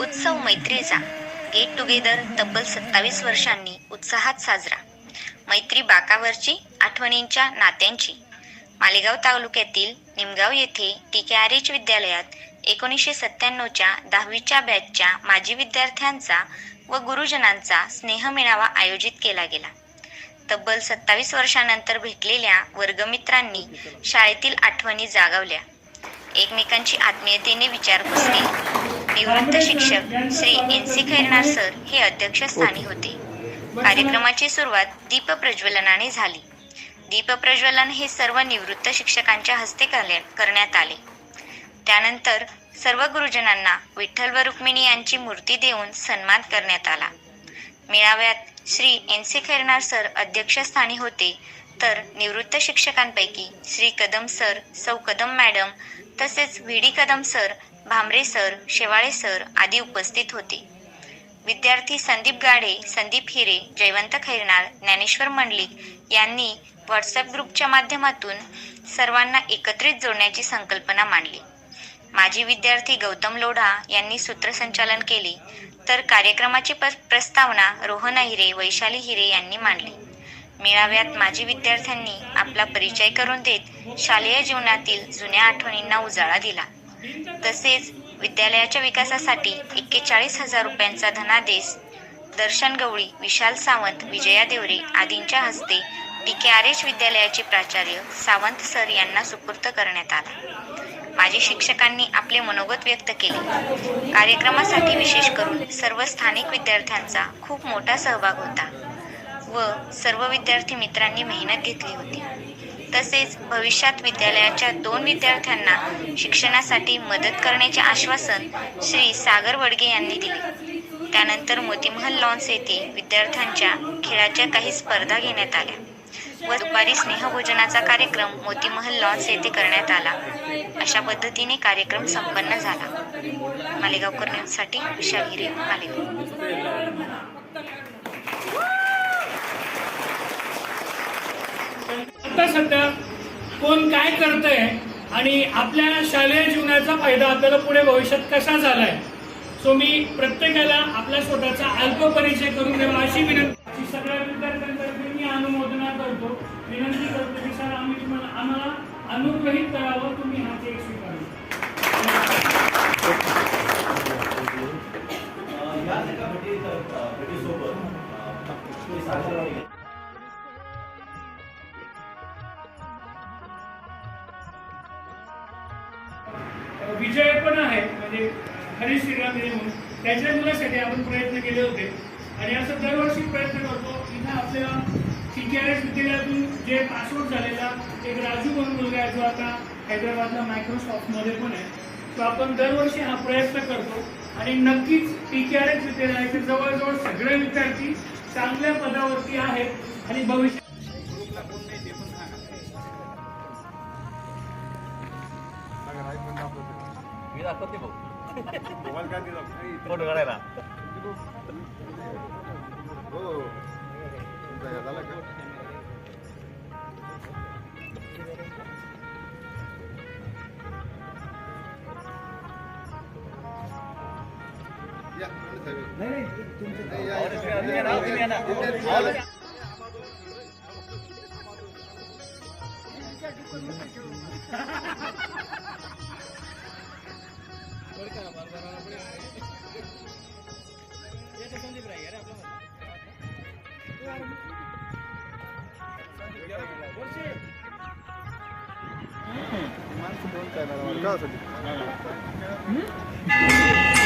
उत्सव मैत्रीचा get together तब्बल सत्तावीस वर्षांनी उत्साहात साजरा. मैत्री बाकावरची आठवणींच्या नात्यांची. मालेगाव तालुक्यातील निमगाव येथे टी के आर एच विद्यालयात एकोणीसशे सत्त्याण्णवच्या दहावीच्या बॅचच्या माजी विद्यार्थ्यांचा व गुरुजनांचा स्नेह मेळावा आयोजित केला गेला. तब्बल सत्तावीस वर्षानंतर भेटलेल्या वर्गमित्रांनी शाळेतील आठवणी जागवल्या. एकमेकांची आत्मीयतेने विचारपूस केली. निवृत्त शिक्षक Shri N C Khairnar sir हे अध्यक्षस्थानी होते. कार्यक्रमाची सुरुवात दीप प्रज्वलनाने झाली. दीप प्रज्वलन हे सर्व निवृत्त शिक्षकांच्या हस्ते करण्या- करण्यात आले. त्यानंतर सर्व गुरुजनांना विठ्ठल व रुक्मिणी यांची मूर्ती देऊन सन्मान करण्यात आला. मेळाव्यात Shri N C Khairnar sir अध्यक्षस्थानी होते तर निवृत्त शिक्षकांपैकी श्री कदम सर सौ कदम मॅडम तसेच V D Kadam sir Bhamre sir Shewale sir आदी उपस्थित होते. विद्यार्थी संदीप गाडे संदीप हिरे जयवंत खैरनार ज्ञानेश्वर मंडलिक यांनी व्हॉट्सअप ग्रुपच्या माध्यमातून सर्वांना एकत्रित जोडण्याची संकल्पना मांडली. माजी विद्यार्थी गौतम लोढा यांनी सूत्रसंचालन केले तर कार्यक्रमाची प्रस्तावना रोहन हिरे वैशाली हिरे यांनी मांडली. मेळाव्यात माजी विद्यार्थ्यांनी आपला परिचय करून देत शालेय जीवनातील जुन्या आठवणींना उजाळा दिला. तसेच विद्यालयाच्या विकासासाठी एक्केचाळीस हजार रुपयांचा धनादेश दर्शन गवळी विशाल सावंत विजया देवरे आदींच्या हस्ते डी के आर एच विद्यालयाचे प्राचार्य सावंत सर यांना सुपूर्द करण्यात आला. माजी शिक्षकांनी आपले मनोगत व्यक्त केले. कार्यक्रमासाठी विशेष करून सर्व स्थानिक विद्यार्थ्यांचा खूप मोठा सहभाग होता व सर्व विद्यार्थी मित्रांनी मेहनत घेतली होती. तसेच भविष्यात विद्यालयाच्या दोन विद्यार्थ्यांना शिक्षणासाठी मदत करण्याचे आश्वासन श्री सागर वडगे यांनी दिले. त्यानंतर मोतीमहल लॉन्स येथे विद्यार्थ्यांच्या खेळाच्या काही स्पर्धा घेण्यात आल्या व दुपारी स्नेहभोजनाचा कार्यक्रम मोतीमहल लॉन्स येथे करण्यात आला. अशा पद्धतीने कार्यक्रम संपन्न झाला. मालेगावकर न्यूजसाठी विशाल हिरे मालेगाव. आत्ता सध्या कोण काय करतंय आणि आपल्या शालेय जीवनाचा फायदा आपल्याला पुढे भविष्यात कसा झालाय सो मी प्रत्येकाला आपला स्वतःचा अल्प परिचय करून द्यावा अशी विनंती सगळ्या विद्यार्थ्यांतर्फे मी अनुमोदना करतो. विनंती करतो की सर आम्ही तुम्हाला आम्हाला अनुग्रहित करावं तुम्ही हा चेक स्वीकारा. आहेत म्हणजे हरीश श्रीराम म्हणून. त्याच्या मुलासाठी आपण प्रयत्न केले होते. आणि असं दरवर्षी प्रयत्न करतो. इथं आपल्या सी के आर एस विद्यालयातून जे पासआउट झालेला एक राजू म्हणून मुलगा आहे जो आता हैदराबादला मायक्रोसॉफ्टमध्ये पण आहे. तो आपण दरवर्षी हा प्रयत्न करतो. आणि नक्कीच टी के आर एस विद्यालयाचे जवळजवळ सगळे विद्यार्थी चांगल्या पदावरती आहेत. आणि भविष्य मी दाखवते भाऊ फोटो काढायला तुम्ही या ना, तुम्ही या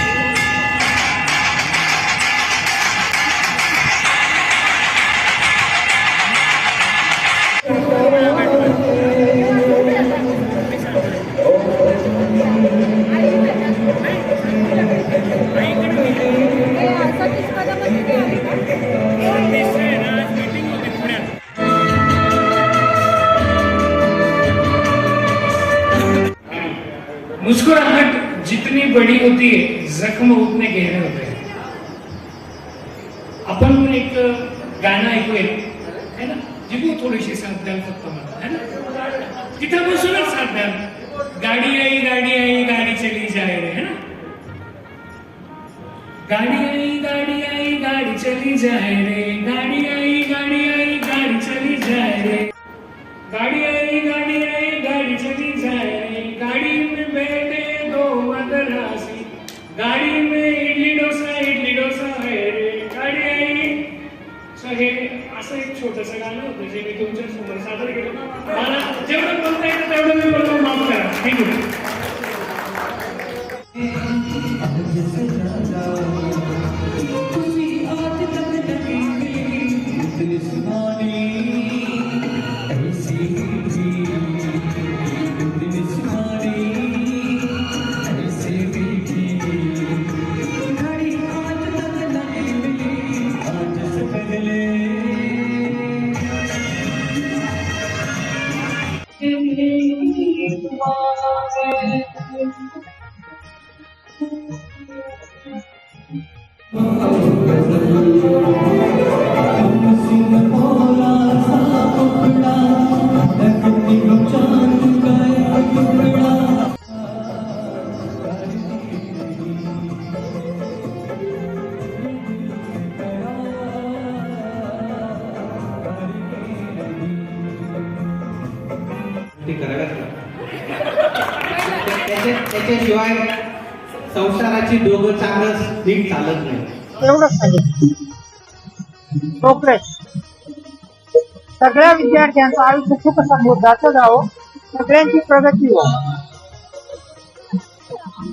ना. मुस्कुराहट जितनी बड़ी होती है जख्म उतने गहरे होते हैं। आपण एक गाणं ऐकूया है ना? जिबू थोडीशी साथ द्याल फक्त मला है ना? तिथं बसूनच साथ द्याल गाडी आई गाडी आई गाडी चली जाए रे है ना? गाडी आई गाडी आई गाडी चली जाए रे गाडी आई गाडी आई गाडी चली जाए रे गाड़ी हे असं एक छोटंसं गाणं होतं जे मी तुमच्यासमोर सादर केलं. मला जेवढं बोलता येतं तेवढं मी बोलतो माफ करा. थँक्यू त्याच्याशिवाय संसाराची दोघं चांगलंच नीट चालत नाही. एवढंच सांगितलं. प्रोग्रेस सगळ्या विद्यार्थ्यांचं आयुष्य सुख समृद्धाचं जावं सगळ्यांची प्रगती हो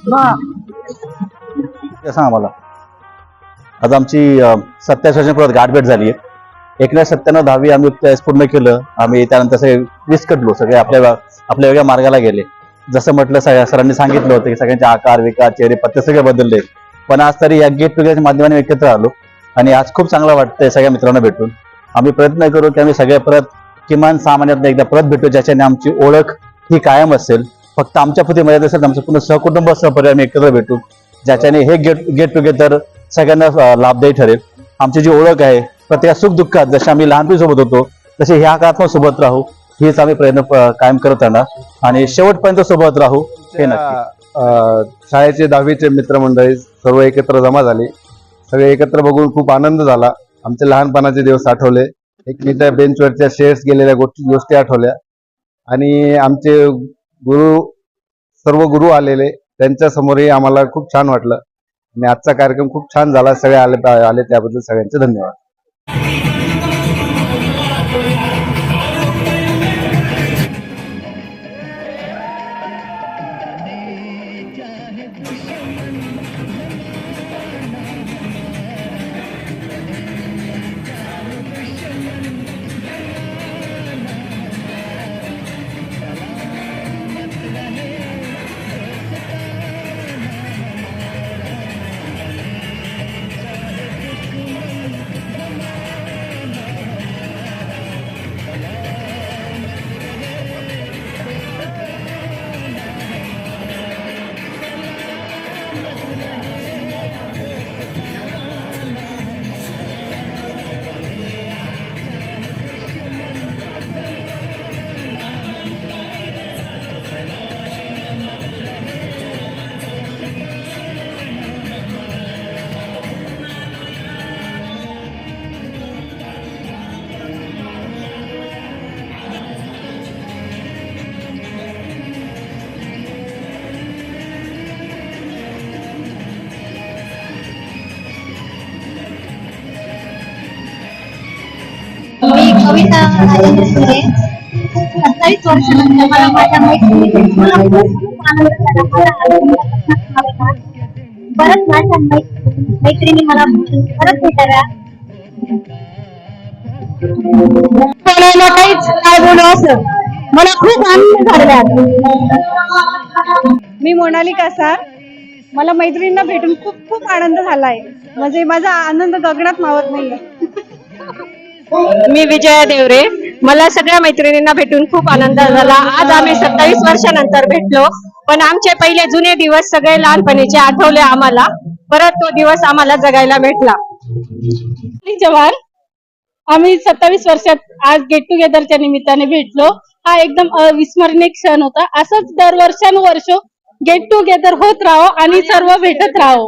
मग ते सांगा आमची सत्याऐंशी सत्तावीस गाठभेट झाली आहे एकनाथ सत्त्याण्णव दहावी आम्ही त्यावेळेस पूर्ण केलं. आम्ही त्यानंतर सगळे विस्कटलो सगळे आपल्या आपल्या वेगळ्या मार्गाला गेले. जसं म्हटलं सगळ्या सरांनी सांगितलं होतं की सगळ्यांचे आकार विकार चेहरे पत्ते सगळे बदलले. पण आज तरी या गेट टुगेदरच्या माध्यमाने एकत्र आलो. आणि आज खूप चांगलं वाटतंय सगळ्या मित्रांना भेटून. आम्ही प्रयत्न करू की आम्ही सगळ्या परत किमान सहा महिन्यात एकदा परत भेटू ज्याच्याने आमची ओळख ही कायम असेल. फक्त आमच्या पुढे मर्यादा असेल आमचं पूर्ण सहकुटुंब सहपरिवार आम्ही एकत्र भेटू ज्याच्याने हे गेट गेट टुगेदर सगळ्यांना लाभदायी ठरेल. आमची जी ओळख आहे प्रत्येक सुख दुःखात जसे आम्ही लहानपणी सोबत होतो तसे ह्या काळात पण सोबत राहू हेच आम्ही प्रयत्न कायम करत राहणार. आणि शेवटपर्यंत सोबत राहू हे नक्की. शाळेचे दहावीचे मित्रमंडळी सर्व एकत्र जमा झाले. सगळे एकत्र बघून खूप आनंद झाला. आमचे लहानपणाचे दिवस आठवले. एकमेच्या बेंचवरच्या शेअर्स गेलेल्या गोष्टी गोष्टी आठवल्या. आणि आमचे गुरु सर्व गुरु आलेले त्यांच्या समोरही आम्हाला खूप छान वाटलं. आणि आजचा कार्यक्रम खूप छान झाला. सगळे आले आले त्याबद्दल सगळ्यांचे धन्यवाद. कविता राजेंद्र सुरे सत्तावीस वर्षानंतर मला माझ्या मैत्रिणी भेटून मला खूप आनंद झाला मला आनंद झाला. परत माझ्या मै- मैत्रिणी मला परत भेटाव्या. बोलायला काहीच काय बोलू असं. मला खूप आनंद आहे. मी मोनाली कासार मला मैत्रिणींना भेटून खूप खूप आनंद झालाय म्हणजे माझा आनंद गगनात मावत नाहीये. मी विजया देवरे. मला सगळ्या मैत्रिणींना भेटून खूप आनंद झाला. आज आम्ही सत्तावीस वर्षानंतर भेटलो. पण आमचे पहिले जुने दिवस सगळे लहानपणीचे आठवले आम्हाला. परत तो दिवस आम्हाला जगायला भेटला. जवान आम्ही सत्तावीस वर्षात आज गेट टुगेदरच्या निमित्ताने भेटलो. हा एकदम अविस्मरणीय क्षण होता. असंच दर वर्षानुवर्ष गेट टुगेदर होत राहो आणि सर्व भेटत राहो.